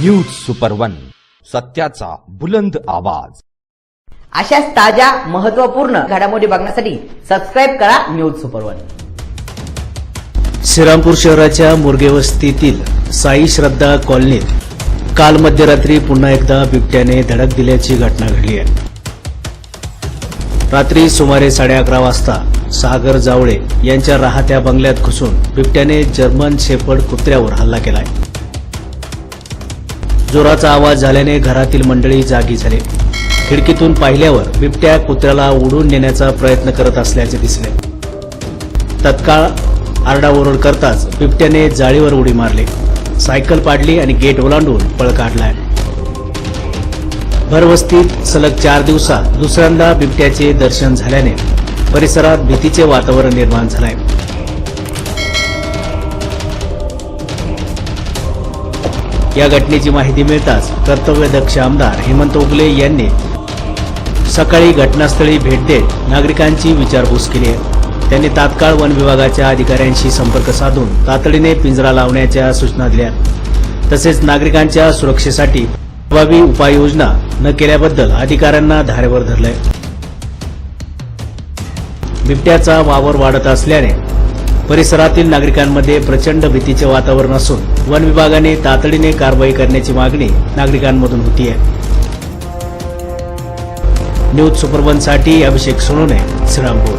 News super one सत्याचा बुलंद आवाज. अशाच ताज्या महत्त्वपूर्ण घडामोडी बघण्यासाठी सबस्क्राईब करा न्यूज सुपर वन. श्रीरामपूर शहराच्या मुरगे वस्तीतील साई श्रद्धा कॉलनीत काल मध्यरात्री पुन्हा एकदा बिबट्याने धडक दिल्याची घटना घडली आहे. रात्री सुमारे साडे अकरा वाजता सागर जावळे यांच्या राहत्या बंगल्यात घुसून बिबट्याने जर्मन शेपर्ड कुत्र्यावर हल्ला केलाय. जोराचा आवाज झाल्याने घरातील मंडळी जागी झाले. खिडकीतून पाहिल्यावर बिबट्या कुत्र्याला उडून नेण्याचा प्रयत्न करत असल्याचे दिसले. तत्काळ आरडाओरड करताच बिबट्याने जाळीवर उडी मारली. सायकल पाडली आणि गेट ओलांडून पळ काढलाय. भरवस्तीत सलग चार दिवसात दुसऱ्यांदा बिबट्याचे दर्शन झाल्याने परिसरात भीतीचे वातावरण निर्माण झालंय. या घटनेची माहिती मिळताच कर्तव्यदक्ष आमदार हेमंत उगले यांनी सकाळी घटनास्थळी भेट देत नागरिकांची विचारपूस केली. आहे त्यांनी तात्काळ वन विभागाच्या अधिकाऱ्यांशी संपर्क साधून तातडीने पिंजरा लावण्याच्या सूचना दिल्या. तसेच नागरिकांच्या सुरक्षेसाठी प्रभावी उपाययोजना न केल्याबद्दल अधिकाऱ्यांना धारेवर धरलंय बिबट्याचा वावर वाढत असल्याने परिसरातील नागरिकांमध्ये प्रचंड भीतीचे वातावरण असून वन विभागाने तातडीने कारवाई करण्याची मागणी नागरिकांमधून होती आहे न्यूज सुपरवनसाठी अभिषेक सोनोने श्रीरामपूर.